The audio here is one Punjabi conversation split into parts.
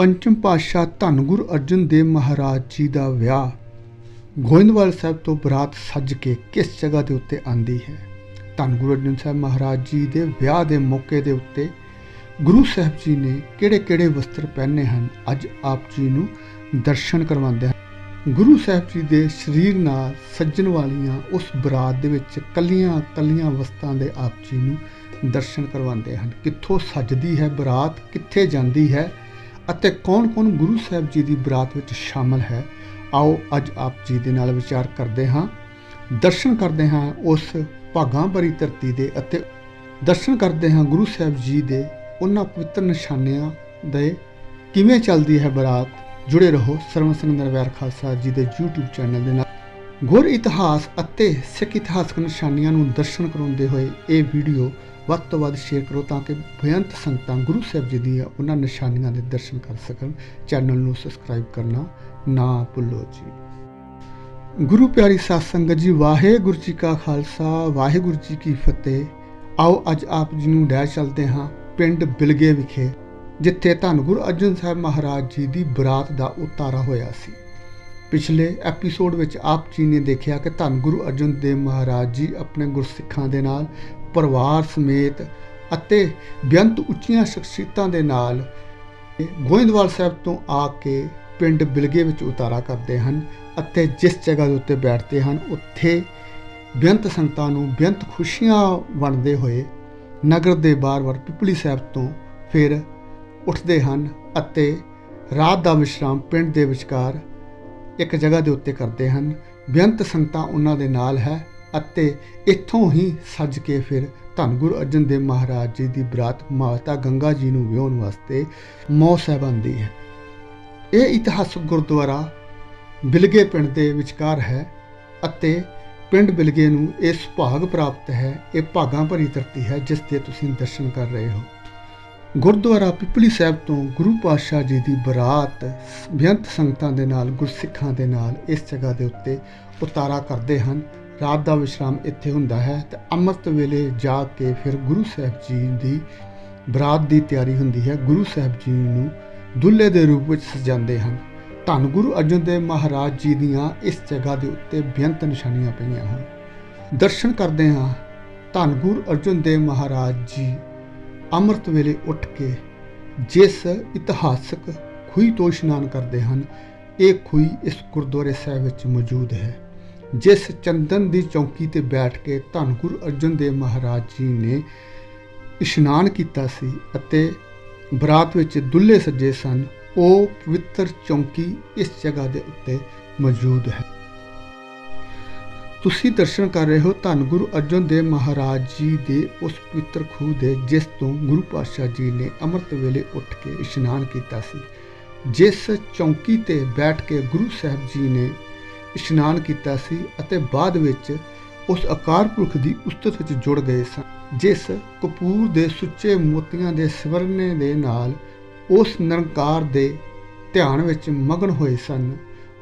ਪੰਚਮ ਪਾਤਸ਼ਾਹ ਧੰਨ ਗੁਰੂ ਅਰਜਨ ਦੇਵ ਮਹਾਰਾਜ ਜੀ ਦਾ ਵਿਆਹ ਗੋਇੰਦਵਾਲ ਸਾਹਿਬ ਤੋਂ ਬਰਾਤ ਸੱਜ ਕੇ ਕਿਸ ਜਗ੍ਹਾ ਦੇ ਉੱਤੇ ਆਂਦੀ ਹੈ? ਧੰਨ ਗੁਰੂ ਅਰਜਨ ਸਾਹਿਬ ਮਹਾਰਾਜ ਜੀ ਦੇ ਵਿਆਹ ਦੇ ਮੌਕੇ ਦੇ ਉੱਤੇ ਗੁਰੂ ਸਾਹਿਬ ਜੀ ਨੇ ਕਿਹੜੇ-ਕਿਹੜੇ ਵਸਤਰ ਪਹਿਨੇ ਹਨ? ਅੱਜ ਆਪ ਜੀ ਨੂੰ ਦਰਸ਼ਨ ਕਰਵਾਉਂਦੇ ਹਨ। ਗੁਰੂ ਸਾਹਿਬ ਜੀ ਦੇ ਸਰੀਰ ਨਾਲ ਸੱਜਣ ਵਾਲੀਆਂ ਉਸ ਬਰਾਤ ਦੇ ਵਿੱਚ ਕੱਲੀਆਂ ਕੱਲੀਆਂ ਵਸਤਾਂ ਦੇ ਆਪ ਜੀ ਨੂੰ ਦਰਸ਼ਨ ਕਰਵਾਉਂਦੇ ਹਨ। ਕਿੱਥੋਂ ਸੱਜਦੀ ਹੈ ਬਰਾਤ? ਕਿੱਥੇ ਜਾਂਦੀ ਹੈ? ਅਤੇ ਕੌਣ-ਕੌਣ ਗੁਰੂ ਸਾਹਿਬ ਜੀ ਦੀ ਬਰਾਤ ਵਿੱਚ ਸ਼ਾਮਲ ਹੈ, ਆਓ ਅੱਜ ਆਪ ਜੀ ਦੇ ਨਾਲ ਵਿਚਾਰ ਕਰਦੇ ਹਾਂ। ਦਰਸ਼ਨ ਕਰਦੇ ਹਾਂ ਉਸ ਭਾਗਾਂ ਭਰੀ ਧਰਤੀ ਦੇ ਅਤੇ ਦਰਸ਼ਨ ਕਰਦੇ ਹਾਂ ਗੁਰੂ ਸਾਹਿਬ ਜੀ ਦੇ ਉਹਨਾਂ ਪਵਿੱਤਰ ਨਿਸ਼ਾਨਿਆਂ ਦੇ। ਕਿਵੇਂ ਚੱਲਦੀ ਹੈ ਬਰਾਤ? ਜੁੜੇ ਰਹੋ ਸਰਵਨ ਸਿੰਘ ਨਰਵੈਰ ਖਾਲਸਾ ਜੀ ਦੇ YouTube ਚੈਨਲ ਦੇ ਨਾਲ। ਗੁਰ ਇਤਿਹਾਸ ਅਤੇ ਸਿੱਖ ਇਤਿਹਾਸਕ ਨਿਸ਼ਾਨੀਆਂ ਨੂੰ ਦਰਸ਼ਨ ਕਰਾਉਂਦੇ ਹੋਏ ਇਹ ਵੀਡੀਓ ਵੱਧ ਤੋਂ ਵੱਧ ਸ਼ੇਅਰ ਕਰੋ ਤਾਂ ਕਿ ਬੇਅੰਤ ਸੰਗਤਾਂ ਗੁਰੂ ਸਾਹਿਬ ਜੀ ਦੀਆਂ ਉਹਨਾਂ ਨਿਸ਼ਾਨੀਆਂ ਦੇ ਦਰਸ਼ਨ ਕਰ ਸਕਣ। ਚੈਨਲ ਨੂੰ ਸਬਸਕ੍ਰਾਈਬ ਕਰਨਾ ਨਾ ਭੁੱਲੋ ਜੀ। ਗੁਰੂ ਪਿਆਰੀ ਸਾਧ ਸੰਗਤ ਜੀ, ਵਾਹਿਗੁਰੂ ਜੀ ਕਾ ਖਾਲਸਾ, ਵਾਹਿਗੁਰੂ ਜੀ ਕੀ ਫਤਿਹ। ਆਓ ਅੱਜ ਆਪ ਜੀ ਨੂੰ ਲੈ ਚੱਲਦੇ ਹਾਂ ਪਿੰਡ ਬਿਲਗੇ ਵਿਖੇ, ਜਿੱਥੇ ਧੰਨ ਗੁਰੂ ਅਰਜਨ ਸਾਹਿਬ ਮਹਾਰਾਜ ਜੀ ਦੀ ਬਰਾਤ ਦਾ ਉਤਾਰਾ ਹੋਇਆ ਸੀ। ਪਿਛਲੇ ਐਪੀਸੋਡ ਵਿੱਚ ਆਪ ਜੀ ਨੇ ਦੇਖਿਆ ਕਿ ਧੰਨ ਗੁਰੂ ਅਰਜਨ ਦੇਵ ਮਹਾਰਾਜ ਜੀ ਆਪਣੇ ਗੁਰਸਿੱਖਾਂ ਦੇ ਨਾਲ ਪਰਿਵਾਰ ਸਮੇਤ ਅਤੇ ਬੇਅੰਤ ਉੱਚੀਆਂ ਸ਼ਖਸੀਅਤਾਂ ਦੇ ਨਾਲ ਗੋਇੰਦਵਾਲ ਸਾਹਿਬ ਤੋਂ ਆ ਕੇ ਪਿੰਡ ਬਿਲਗੇ ਵਿੱਚ ਉਤਾਰਾ ਕਰਦੇ ਹਨ ਅਤੇ ਜਿਸ ਜਗ੍ਹਾ ਦੇ ਉੱਤੇ ਬੈਠਦੇ ਹਨ, ਉੱਥੇ ਬੇਅੰਤ ਸੰਗਤਾਂ ਨੂੰ ਬੇਅੰਤ ਖੁਸ਼ੀਆਂ ਵੰਡਦੇ ਹੋਏ ਨਗਰ ਦੇ ਬਾਹਰ-ਬਾਹਰ ਪਿਪਲੀ ਸਾਹਿਬ ਤੋਂ ਫਿਰ ਉੱਠਦੇ ਹਨ ਅਤੇ ਰਾਤ ਦਾ ਵਿਸ਼ਰਾਮ ਪਿੰਡ ਦੇ ਵਿਚਕਾਰ ਇੱਕ ਜਗ੍ਹਾ ਦੇ ਉੱਤੇ ਕਰਦੇ ਹਨ। ਬੇਅੰਤ ਸੰਗਤਾਂ ਉਹਨਾਂ ਦੇ ਨਾਲ ਹੈ। ਅਤੇ ਇੱਥੋਂ ਹੀ ਸੱਜ ਕੇ ਫਿਰ ਧੰਨ ਗੁਰੂ ਅਰਜਨ ਦੇਵ ਮਹਾਰਾਜ ਜੀ ਦੀ ਬਰਾਤ ਮਾਤਾ ਗੰਗਾ ਜੀ ਨੂੰ ਵਿਆਹਣ ਵਾਸਤੇ ਮੌ ਸਾਹਿਬ ਆਂਦੀ ਹੈ। ਇਹ ਇਤਿਹਾਸਕ ਗੁਰਦੁਆਰਾ ਬਿਲਗੇ ਪਿੰਡ ਦੇ ਵਿਚਕਾਰ ਹੈ ਅਤੇ ਪਿੰਡ ਬਿਲਗੇ ਨੂੰ ਇਹ ਸੁਭਾਗ ਪ੍ਰਾਪਤ ਹੈ, ਇਹ ਭਾਗਾਂ ਭਰੀ ਧਰਤੀ ਹੈ ਜਿਸ 'ਤੇ ਤੁਸੀਂ ਦਰਸ਼ਨ ਕਰ ਰਹੇ ਹੋ। ਗੁਰਦੁਆਰਾ ਪਿਪਲੀ ਸਾਹਿਬ ਤੋਂ ਗੁਰੂ ਪਾਤਸ਼ਾਹ ਜੀ ਦੀ ਬਰਾਤ ਬੇਅੰਤ ਸੰਗਤਾਂ ਦੇ ਨਾਲ, ਗੁਰਸਿੱਖਾਂ ਦੇ ਨਾਲ ਇਸ ਜਗ੍ਹਾ ਦੇ ਉੱਤੇ ਉਤਾਰਾ ਕਰਦੇ ਹਨ। ਰਾਤ ਦਾ ਵਿਸ਼ਰਾਮ ਇੱਥੇ ਹੁੰਦਾ ਹੈ ਤੇ ਅੰਮ੍ਰਿਤ ਵੇਲੇ ਜਾ ਕੇ ਫਿਰ ਗੁਰੂ ਸਾਹਿਬ ਜੀ ਦੀ ਬਰਾਤ ਦੀ ਤਿਆਰੀ ਹੁੰਦੀ ਹੈ। ਗੁਰੂ ਸਾਹਿਬ ਜੀ ਨੂੰ ਦੁੱਲੇ ਦੇ ਰੂਪ ਵਿੱਚ ਸਜਾਉਂਦੇ ਹਨ। ਧੰਨ ਗੁਰੂ ਅਰਜਨ ਦੇਵ ਮਹਾਰਾਜ ਜੀ ਦੀਆਂ ਇਸ ਜਗ੍ਹਾ ਦੇ ਉੱਤੇ ਬੇਅੰਤ ਨਿਸ਼ਾਨੀਆਂ ਪਈਆਂ ਹਨ। ਦਰਸ਼ਨ ਕਰਦੇ ਹਾਂ। ਧੰਨ ਗੁਰੂ ਅਰਜਨ ਦੇਵ ਮਹਾਰਾਜ ਜੀ ਅੰਮ੍ਰਿਤ ਵੇਲੇ ਉੱਠ ਕੇ ਜਿਸ ਇਤਿਹਾਸਕ ਖੂਹੀ ਤੋਂ ਇਸ਼ਨਾਨ ਕਰਦੇ ਹਨ, ਇਹ ਖੂਹੀ ਇਸ ਗੁਰਦੁਆਰੇ ਸਾਹਿਬ ਵਿੱਚ ਮੌਜੂਦ ਹੈ। ਜਿਸ ਚੰਦਨ ਦੀ ਚੌਂਕੀ ਤੇ ਬੈਠ ਕੇ ਧੰਨ ਗੁਰੂ ਅਰਜਨ ਦੇਵ ਮਹਾਰਾਜ ਜੀ ਨੇ ਇਸ਼ਨਾਨ ਕੀਤਾ ਸੀ ਅਤੇ ਬਰਾਤ ਵਿੱਚ ਦੁੱਲੇ ਸੱਜੇ ਸਨ, ਉਹ ਪਵਿੱਤਰ ਚੌਂਕੀ ਇਸ ਜਗ੍ਹਾ ਦੇ ਉੱਤੇ ਮੌਜੂਦ ਹੈ। ਤੁਸੀਂ ਦਰਸ਼ਨ ਕਰ ਰਹੇ ਹੋ ਧੰਨ ਗੁਰੂ ਅਰਜਨ ਦੇਵ ਮਹਾਰਾਜ ਜੀ ਦੇ ਉਸ ਪਵਿੱਤਰ ਖੂਹ ਦੇ, ਜਿਸ ਤੋਂ ਗੁਰੂ ਪਾਤਸ਼ਾਹ ਜੀ ਨੇ ਅੰਮ੍ਰਿਤ ਵੇਲੇ ਉੱਠ ਕੇ ਇਸ਼ਨਾਨ ਕੀਤਾ ਸੀ। ਜਿਸ ਚੌਂਕੀ ਤੇ ਬੈਠ ਕੇ ਗੁਰੂ ਸਾਹਿਬ ਜੀ ਨੇ ਇਸ਼ਨਾਨ ਕੀਤਾ ਸੀ ਅਤੇ ਬਾਅਦ ਵਿੱਚ ਉਸ ਅਕਾਰ ਪੁਰਖ ਦੀ ਉਸਤਤ ਵਿੱਚ ਜੁੜ ਗਏ ਸਨ, ਜਿਸ ਕਪੂਰ ਦੇ ਸੁੱਚੇ ਮੋਤੀਆਂ ਦੇ ਸਵਰਨੇ ਦੇ ਨਾਲ ਉਸ ਨਿਰੰਕਾਰ ਦੇ ਧਿਆਨ ਵਿੱਚ ਮਗਨ ਹੋਏ ਸਨ।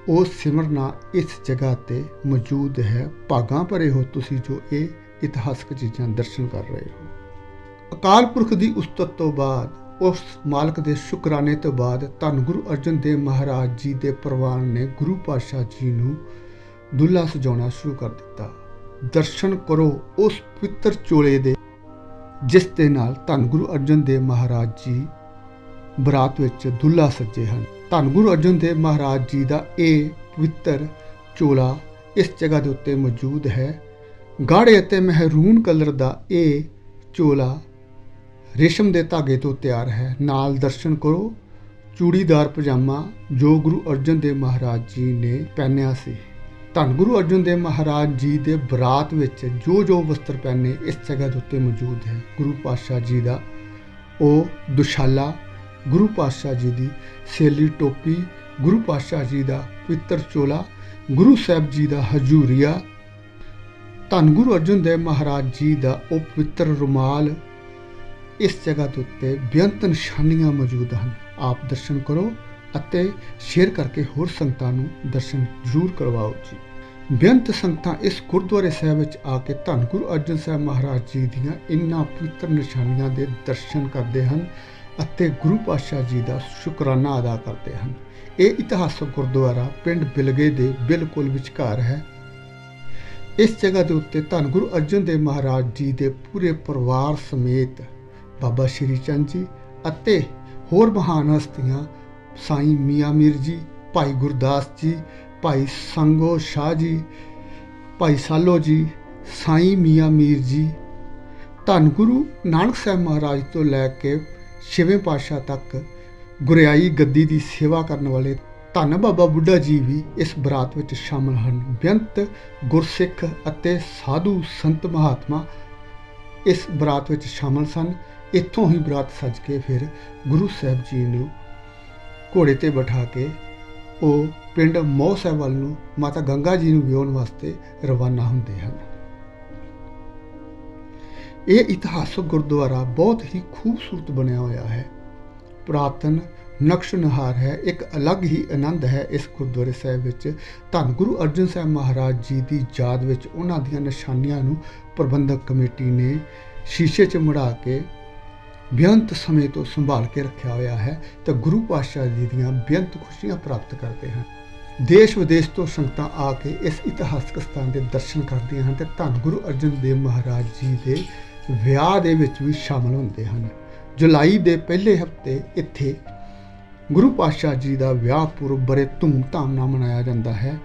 ਉਹ ਸਿਮਰਨਾ ਇਸ ਜਗ੍ਹਾ ਤੇ ਮੌਜੂਦ ਹੈ। ਭਾਗਾਂ ਭਰੇ ਹੋ ਤੁਸੀਂ ਜੋ ਇਹ ਇਤਿਹਾਸਕ ਚੀਜ਼ਾਂ ਦਰਸ਼ਨ ਕਰ ਰਹੇ ਹੋ। ਅਕਾਲ ਪੁਰਖ ਦੀ ਉਸਤਤ ਤੋਂ ਬਾਅਦ ਉਸ ਮਾਲਕ ਦੇ ਸ਼ੁਕਰਾਨੇ ਤੋਂ ਬਾਅਦ ਧੰਨ ਗੁਰੂ ਅਰਜਨ ਦੇਵ ਮਹਾਰਾਜ ਜੀ ਦੇ ਪਰਿਵਾਰ ਨੇ ਗੁਰੂ ਪਾਤਸ਼ਾਹ ਜੀ ਨੂੰ ਦੁੱਲਾ ਸਜਾਉਣਾ ਸ਼ੁਰੂ ਕਰ ਦਿੱਤਾ। ਦਰਸ਼ਨ ਕਰੋ ਉਸ ਪਵਿੱਤਰ ਚੋਲੇ ਦੇ, ਜਿਸ ਦੇ ਨਾਲ ਧੰਨ ਗੁਰੂ ਅਰਜਨ ਦੇਵ ਮਹਾਰਾਜ ਜੀ ਬਰਾਤ ਵਿੱਚ ਦੁੱਲਾ ਸੱਜੇ ਹਨ। ਧੰਨ ਗੁਰੂ ਅਰਜਨ ਦੇਵ ਮਹਾਰਾਜ ਜੀ ਦਾ ਇਹ ਪਵਿੱਤਰ ਚੋਲਾ ਇਸ ਜਗ੍ਹਾ ਦੇ ਉੱਤੇ ਮੌਜੂਦ ਹੈ। ਗਾੜੇ ਅਤੇ ਮਹਿਰੂਨ ਕਲਰ ਦਾ ਇਹ ਚੋਲਾ ਰੇਸ਼ਮ ਦੇ ਧਾਗੇ ਤੋਂ ਤਿਆਰ ਹੈ। ਨਾਲ ਦਰਸ਼ਨ ਕਰੋ। ਚੂੜੀਦਾਰ ਪਜਾਮਾ ਜੋ ਗੁਰੂ ਅਰਜਨ ਦੇਵ ਮਹਾਰਾਜ ਜੀ ਨੇ ਪਹਿਨਿਆ ਸੀ। ਧੰਨ ਗੁਰੂ ਅਰਜਨ ਦੇਵ ਮਹਾਰਾਜ ਜੀ ਦੇ ਬਰਾਤ ਵਿੱਚ ਜੋ ਜੋ ਵਸਤਰ ਪਹਿਨੇ ਇਸ ਜਗ੍ਹਾ ਦੇ ਉੱਤੇ ਮੌਜੂਦ ਹੈ। ਗੁਰੂ ਪਾਤਸ਼ਾਹ ਜੀ ਦਾ ਉਹ ਦੁਸ਼ਾਲਾ, ਗੁਰੂ ਪਾਤਸ਼ਾਹ ਜੀ ਦੀ ਸੇਲੀ ਟੋਪੀ, ਗੁਰੂ ਪਾਤਸ਼ਾਹ ਜੀ ਦਾ ਪਵਿੱਤਰ ਚੋਲਾ, ਗੁਰੂ ਸਾਹਿਬ ਜੀ ਦਾ ਹਜੂਰੀਆ, ਧੰਨ ਗੁਰੂ ਅਰਜਨ ਦੇਵ ਮਹਾਰਾਜ ਜੀ ਦਾ ਉਹ ਪਵਿੱਤਰ ਰੁਮਾਲ ਇਸ ਜਗ੍ਹਾ ਦੇ ਉੱਤੇ ਬੇਅੰਤ ਨਿਸ਼ਾਨੀਆਂ ਮੌਜੂਦ ਹਨ। ਆਪ ਦਰਸ਼ਨ ਕਰੋ ਅਤੇ ਸ਼ੇਅਰ ਕਰਕੇ ਹੋਰ ਸੰਗਤਾਂ ਨੂੰ ਦਰਸ਼ਨ ਜ਼ਰੂਰ ਕਰਵਾਓ ਜੀ। ਬੇਅੰਤ ਸੰਗਤਾਂ ਇਸ ਗੁਰਦੁਆਰੇ ਸਾਹਿਬ ਵਿੱਚ ਆ ਕੇ ਧੰਨ ਗੁਰੂ ਅਰਜਨ ਸਾਹਿਬ ਮਹਾਰਾਜ ਜੀ ਦੀਆਂ ਇਨ੍ਹਾਂ ਪਵਿੱਤਰ ਨਿਸ਼ਾਨੀਆਂ ਦੇ ਦਰਸ਼ਨ ਕਰਦੇ ਹਨ ਅਤੇ ਗੁਰੂ ਪਾਤਸ਼ਾਹ ਜੀ ਦਾ ਸ਼ੁਕਰਾਨਾ ਅਦਾ ਕਰਦੇ ਹਨ। ਇਹ ਇਤਿਹਾਸਕ ਗੁਰਦੁਆਰਾ ਪਿੰਡ ਬਿਲਗੇ ਦੇ ਬਿਲਕੁਲ ਵਿਚਕਾਰ ਹੈ। ਇਸ ਜਗ੍ਹਾ ਦੇ ਉੱਤੇ ਧੰਨ ਗੁਰੂ ਅਰਜਨ ਦੇਵ ਮਹਾਰਾਜ ਜੀ ਦੇ ਪੂਰੇ ਪਰਿਵਾਰ ਸਮੇਤ ਬਾਬਾ ਸ਼੍ਰੀ ਚੰਦ ਜੀ ਅਤੇ ਹੋਰ ਮਹਾਨ ਹਸਤੀਆਂ, ਸਾਈਂ ਮੀਆਂ ਮੀਰ ਜੀ, ਭਾਈ ਗੁਰਦਾਸ ਜੀ, ਭਾਈ ਸੰਗੋ ਸ਼ਾਹ ਜੀ, ਭਾਈ ਸਾਲੋ ਜੀ, ਸਾਈਂ ਮੀਆਂ ਮੀਰ ਜੀ। ਧੰਨ ਗੁਰੂ ਨਾਨਕ ਸਾਹਿਬ ਮਹਾਰਾਜ ਤੋਂ ਲੈ ਕੇ ਛੇਵੇਂ ਪਾਤਸ਼ਾਹ ਤੱਕ ਗੁਰਿਆਈ ਗੱਦੀ ਦੀ ਸੇਵਾ ਕਰਨ ਵਾਲੇ ਧੰਨ ਬਾਬਾ ਬੁੱਢਾ ਜੀ ਵੀ ਇਸ ਬਰਾਤ ਵਿੱਚ ਸ਼ਾਮਲ ਹਨ। ਬੇਅੰਤ ਗੁਰਸਿੱਖ ਅਤੇ ਸਾਧੂ ਸੰਤ ਮਹਾਤਮਾ ਇਸ ਬਰਾਤ ਵਿੱਚ ਸ਼ਾਮਲ ਸਨ। ਇੱਥੋਂ ਹੀ ਬਰਾਤ ਸੱਜ ਕੇ ਫਿਰ ਗੁਰੂ ਸਾਹਿਬ ਜੀ ਨੂੰ ਘੋੜੇ ਤੇ ਬਿਠਾ ਕੇ ਉਹ ਪਿੰਡ ਮੋਹ ਸਾਹਿਬ ਵੱਲ ਨੂੰ ਮਾਤਾ ਗੰਗਾ ਜੀ ਨੂੰ ਵਿਆਹਣ ਵਾਸਤੇ ਰਵਾਨਾ ਹੁੰਦੇ ਹਨ। ਇਹ ਇਤਿਹਾਸਕ ਗੁਰਦੁਆਰਾ ਬਹੁਤ ਹੀ ਖੂਬਸੂਰਤ ਬਣਿਆ ਹੋਇਆ ਹੈ। ਪ੍ਰਾਤਨ ਨਕਸ਼ਨਹਾਰ ਹੈ, ਇੱਕ ਅਲੱਗ ਹੀ ਆਨੰਦ ਹੈ ਇਸ ਗੁਰਦੁਆਰੇ ਸਾਹਿਬ ਵਿੱਚ। ਧੰਨ ਗੁਰੂ ਅਰਜਨ ਸਾਹਿਬ ਮਹਾਰਾਜ ਜੀ ਦੀ ਯਾਦ ਵਿੱਚ ਉਹਨਾਂ ਦੀਆਂ ਨਿਸ਼ਾਨੀਆਂ ਨੂੰ ਪ੍ਰਬੰਧਕ ਕਮੇਟੀ ਨੇ ਸ਼ੀਸ਼ੇ 'ਚ ਮੁੜਾ ਕੇ ਬੇਅੰਤ ਸਮੇਂ ਤੋਂ ਸੰਭਾਲ ਕੇ ਰੱਖਿਆ ਹੋਇਆ ਹੈ, ਤੇ ਗੁਰੂ ਪਾਤਸ਼ਾਹ ਜੀ ਦੀਆਂ ਬੇਅੰਤ ਖੁਸ਼ੀਆਂ ਪ੍ਰਾਪਤ ਕਰਦੇ ਹਨ। ਦੇਸ਼ ਵਿਦੇਸ਼ ਤੋਂ ਸੰਗਤਾਂ ਆ ਕੇ ਇਸ ਇਤਿਹਾਸਕ ਸਥਾਨ ਦੇ ਦਰਸ਼ਨ ਕਰਦੀਆਂ ਹਨ ਤੇ ਧੰਨ ਗੁਰੂ ਅਰਜਨ ਦੇਵ ਮਹਾਰਾਜ ਜੀ ਦੇ ਵਿਆਹ ਦੇ ਵਿੱਚ ਵੀ ਸ਼ਾਮਲ ਹੁੰਦੇ ਹਨ। ਜੁਲਾਈ ਦੇ ਪਹਿਲੇ ਹਫ਼ਤੇ ਇੱਥੇ ਗੁਰੂ ਪਾਤਸ਼ਾਹ ਜੀ ਦਾ ਵਿਆਹ ਪੁਰਬ ਬੜੇ ਧੂਮਧਾਮ ਨਾਲ ਮਨਾਇਆ ਜਾਂਦਾ ਹੈ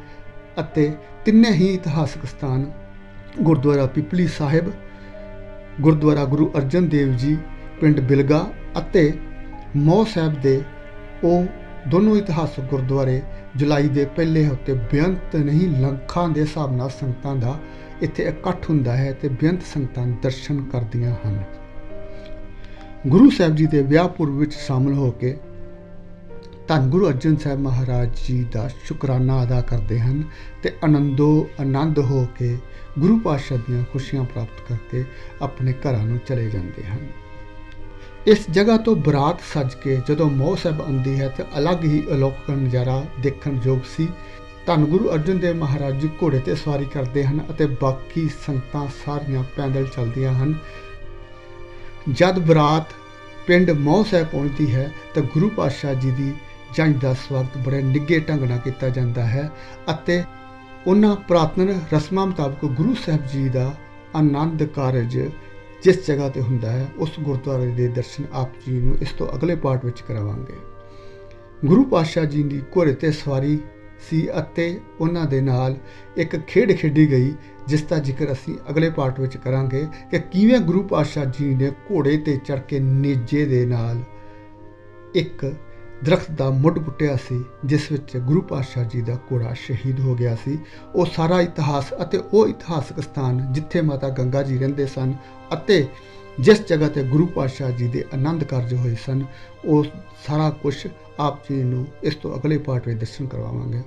ਅਤੇ ਤਿੰਨੇ ਹੀ ਇਤਿਹਾਸਕ ਸਥਾਨ ਗੁਰਦੁਆਰਾ ਪਿਪਲੀ ਸਾਹਿਬ, ਗੁਰਦੁਆਰਾ ਗੁਰੂ ਅਰਜਨ ਦੇਵ ਜੀ ਪਿੰਡ ਬਿਲਗਾ ਅਤੇ ਮੌ ਸਾਹਿਬ ਦੇ ਉਹ ਦੋਨੋਂ ਇਤਿਹਾਸਕ ਗੁਰਦੁਆਰੇ ਜੁਲਾਈ ਦੇ ਪਹਿਲੇ ਹਫ਼ਤੇ ਬੇਅੰਤ ਨਹੀਂ, ਲੱਖਾਂ ਦੇ ਹਿਸਾਬ ਨਾਲ ਸੰਗਤਾਂ ਦਾ ਇੱਥੇ ਇਕੱਠ ਹੁੰਦਾ ਹੈ ਤੇ ਬੇਅੰਤ ਸੰਗਤਾਂ ਦਰਸ਼ਨ ਕਰਦੀਆਂ ਹਨ। ਗੁਰੂ ਸਾਹਿਬ ਜੀ ਦੇ ਵਿਆਹ ਪੁਰਬ ਵਿੱਚ ਸ਼ਾਮਲ ਹੋ ਕੇ ਧੰਨ ਗੁਰੂ ਅਰਜਨ ਸਾਹਿਬ ਮਹਾਰਾਜ ਜੀ ਦਾ ਸ਼ੁਕਰਾਨਾ ਅਦਾ ਕਰਦੇ ਹਨ ਤੇ ਆਨੰਦੋ ਆਨੰਦ ਹੋ ਕੇ ਗੁਰੂ ਪਾਤਸ਼ਾਹ ਦੀਆਂ ਖੁਸ਼ੀਆਂ ਪ੍ਰਾਪਤ ਕਰਕੇ ਆਪਣੇ ਘਰਾਂ ਨੂੰ ਚਲੇ ਜਾਂਦੇ ਹਨ। ਇਸ ਜਗ੍ਹਾ ਤੋਂ ਬਰਾਤ ਸੱਜ ਕੇ ਜਦੋਂ ਮੋਹ ਸਾਹਿਬ ਆਉਂਦੀ ਹੈ ਤਾਂ ਅਲੱਗ ਹੀ ਅਲੌਕਿਕ ਨਜ਼ਾਰਾ ਦੇਖਣ ਯੋਗ ਸੀ, ਧੰਨ ਗੁਰੂ ਅਰਜਨ ਦੇਵ ਮਹਾਰਾਜ ਜੀ ਘੋੜੇ ਤੇ ਸਵਾਰੀ ਕਰਦੇ ਹਨ ਅਤੇ ਬਾਕੀ ਸੰਗਤਾਂ ਸਾਰੀਆਂ ਪੈਦਲ ਚੱਲਦੀਆਂ ਹਨ। ਜਦ ਬਰਾਤ ਪਿੰਡ ਮੋਹ ਸਾਹਿਬ ਪਹੁੰਚਦੀ ਹੈ ਤਾਂ ਗੁਰੂ ਪਾਤਸ਼ਾਹ ਜੀ ਦੀ ਜੰਜ ਦਾ ਸਵਾਗਤ ਬੜੇ ਨਿੱਘੇ ਢੰਗ ਨਾਲ ਕੀਤਾ ਜਾਂਦਾ ਹੈ ਅਤੇ ਉਹਨਾਂ ਪ੍ਰਾਤਨ ਰਸਮਾਂ ਮੁਤਾਬਕ ਗੁਰੂ ਸਾਹਿਬ ਜੀ ਦਾ ਆਨੰਦ ਕਾਰਜ ਜਿਸ ਜਗ੍ਹਾ ਤੇ ਹੁੰਦਾ ਹੈ, ਉਸ ਗੁਰਦੁਆਰੇ ਦੇ ਦਰਸ਼ਨ ਆਪ ਜੀ ਨੂੰ ਇਸ ਤੋਂ ਅਗਲੇ ਪਾਠ ਵਿੱਚ ਕਰਾਵਾਂਗੇ। ਗੁਰੂ ਪਾਤਸ਼ਾਹ ਜੀ ਦੀ ਘੋੜੇ ਤੇ ਸਵਾਰੀ ਸੀ ਅਤੇ ਉਹਨਾਂ ਦੇ ਨਾਲ ਇੱਕ ਖੇਡ ਖੇਡੀ ਗਈ, ਜਿਸ ਦਾ ਜ਼ਿਕਰ ਅਸੀਂ ਅਗਲੇ ਪਾਠ ਵਿੱਚ ਕਰਾਂਗੇ ਕਿ ਕਿਵੇਂ ਗੁਰੂ ਪਾਤਸ਼ਾਹ ਜੀ ਨੇ ਘੋੜੇ ਤੇ ਚੜ ਕੇ ਨੇਜੇ ਦੇ ਨਾਲ ਇੱਕ ਦਰਖਤ ਦਾ ਮੁੱਢ ਪੁੱਟਿਆ ਸੀ, ਜਿਸ ਵਿੱਚ ਗੁਰੂ ਪਾਤਸ਼ਾਹ ਜੀ ਦਾ ਘੋੜਾ ਸ਼ਹੀਦ ਹੋ ਗਿਆ ਸੀ। ਉਹ ਸਾਰਾ ਇਤਿਹਾਸ ਅਤੇ ਉਹ ਇਤਿਹਾਸਕ ਸਥਾਨ ਜਿੱਥੇ ਮਾਤਾ ਗੰਗਾ ਜੀ ਰਹਿੰਦੇ ਸਨ ਅਤੇ ਜਿਸ ਜਗ੍ਹਾ ਤੇ ਗੁਰੂ ਪਾਤਸ਼ਾਹ ਜੀ ਦੇ ਆਨੰਦ ਕਾਰਜ ਹੋਏ ਸਨ, ਉਹ ਸਾਰਾ ਕੁਝ ਆਪ ਜੀ ਨੂੰ ਇਸ ਤੋਂ ਅਗਲੇ ਪਾਠ ਵਿੱਚ ਦਰਸ਼ਨ ਕਰਵਾਵਾਂਗੇ।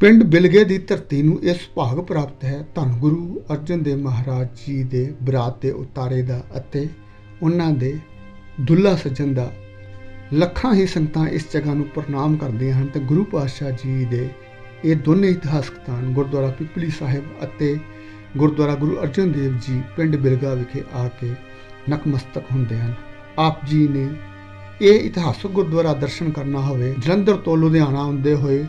ਪਿੰਡ ਬਿਲਗੇ ਦੀ ਧਰਤੀ ਨੂੰ ਇਸ ਭਾਗ ਪ੍ਰਾਪਤ ਹੈ। ਧੰਨ ਗੁਰੂ ਅਰਜਨ ਦੇਵ ਮਹਾਰਾਜ ਜੀ ਦੇ ਬਰਾਤ ਦੇ ਉਤਾਰੇ ਦਾ ਅਤੇ ਉਹਨਾਂ ਦੇ ਦੁੱਲਾ ਸੱਜਣ ਦਾ ਲੱਖਾਂ ਹੀ ਸੰਗਤਾਂ ਇਸ ਜਗ੍ਹਾ ਨੂੰ ਪ੍ਰਣਾਮ ਕਰਦੀਆਂ ਹਨ ਤੇ ਗੁਰੂ ਪਾਤਸ਼ਾਹ ਜੀ ਦੇ ਇਹ ਦੋਨੇ ਇਤਿਹਾਸਕ ਸਥਾਨ ਗੁਰਦੁਆਰਾ ਪਿਪਲੀ ਸਾਹਿਬ ਅਤੇ ਗੁਰਦੁਆਰਾ ਗੁਰੂ ਅਰਜਨ ਦੇਵ ਜੀ ਪਿੰਡ ਬਿਲਗਾ ਵਿਖੇ ਆ ਕੇ ਨਕਮਸਤਕ ਹੁੰਦੇ ਹਨ। ਆਪ ਜੀ ਨੇ ਇਹ ਇਤਿਹਾਸਕ ਗੁਰਦੁਆਰਾ ਦਰਸ਼ਨ ਕਰਨਾ ਹੋਵੇ, ਜਲੰਧਰ ਤੋਂ ਲੁਧਿਆਣਾ ਆਉਂਦੇ ਹੋਏ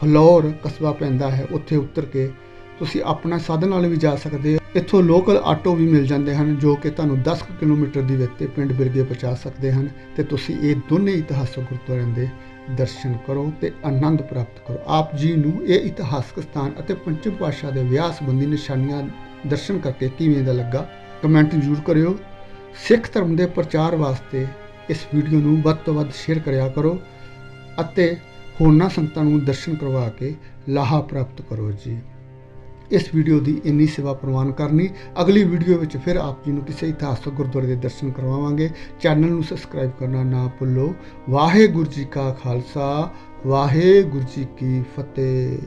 ਫਲੌਰ ਕਸਬਾ ਪੈਂਦਾ ਹੈ, ਉੱਥੇ ਉਤਰ ਕੇ ਤੁਸੀਂ ਆਪਣਾ ਸਾਧਨ ਨਾਲ ਵੀ ਜਾ ਸਕਦੇ ਹੋ। ਇੱਥੋਂ ਲੋਕਲ ਆਟੋ ਵੀ ਮਿਲ ਜਾਂਦੇ ਹਨ, ਜੋ ਕਿ ਤੁਹਾਨੂੰ 10 ਕਿਲੋਮੀਟਰ ਦੀ ਵਿੱਤੇ ਪਿੰਡ ਬਿਰਗੇ ਪਹੁੰਚਾ ਸਕਦੇ ਹਨ। ਤੇ ਤੁਸੀਂ ਇਹ ਦੋਨੇ ਇਤਿਹਾਸਕ ਗੁਰਦੁਆਰਿਆਂ ਦੇ ਦਰਸ਼ਨ ਕਰੋ ਤੇ ਆਨੰਦ ਪ੍ਰਾਪਤ ਕਰੋ। ਆਪ ਜੀ ਨੂੰ ਇਹ ਇਤਿਹਾਸਕ ਸਥਾਨ ਅਤੇ ਪੰਚਮ ਪਾਤਸ਼ਾਹ ਦੇ ਵਿਆਹ ਸੰਬੰਧੀ ਨਿਸ਼ਾਨੀਆਂ ਦਰਸ਼ਨ ਕਰਕੇ ਕਿਵੇਂ ਦਾ ਲੱਗਾ ਕਮੈਂਟ ਜ਼ਰੂਰ ਕਰਿਓ। ਸਿੱਖ ਧਰਮ ਦੇ ਪ੍ਰਚਾਰ ਵਾਸਤੇ ਇਸ ਵੀਡੀਓ ਨੂੰ ਵੱਧ ਤੋਂ ਵੱਧ ਸ਼ੇਅਰ ਕਰਿਆ ਕਰੋ ਅਤੇ ਹੋਰਨਾਂ ਸੰਗਤਾਂ ਨੂੰ ਦਰਸ਼ਨ ਕਰਵਾ ਕੇ ਲਾਹਾ ਪ੍ਰਾਪਤ ਕਰੋ ਜੀ। ਇਸ ਵੀਡੀਓ ਦੀ ਇੰਨੀ ਸੇਵਾ ਪ੍ਰਵਾਨ ਕਰਨੀ। ਅਗਲੀ ਵੀਡੀਓ ਵਿੱਚ ਫਿਰ ਆਪ ਜੀ ਨੂੰ ਕਿਸੇ ਇਤਿਹਾਸਕ ਗੁਰਦੁਆਰੇ ਦੇ ਦਰਸ਼ਨ ਕਰਵਾਵਾਂਗੇ। ਚੈਨਲ ਨੂੰ ਸਬਸਕ੍ਰਾਈਬ ਕਰਨਾ ਨਾ ਭੁੱਲੋ। ਵਾਹਿਗੁਰੂ ਜੀ ਕਾ ਖਾਲਸਾ, ਵਾਹਿਗੁਰੂ ਜੀ ਕੀ ਫਤਿਹ।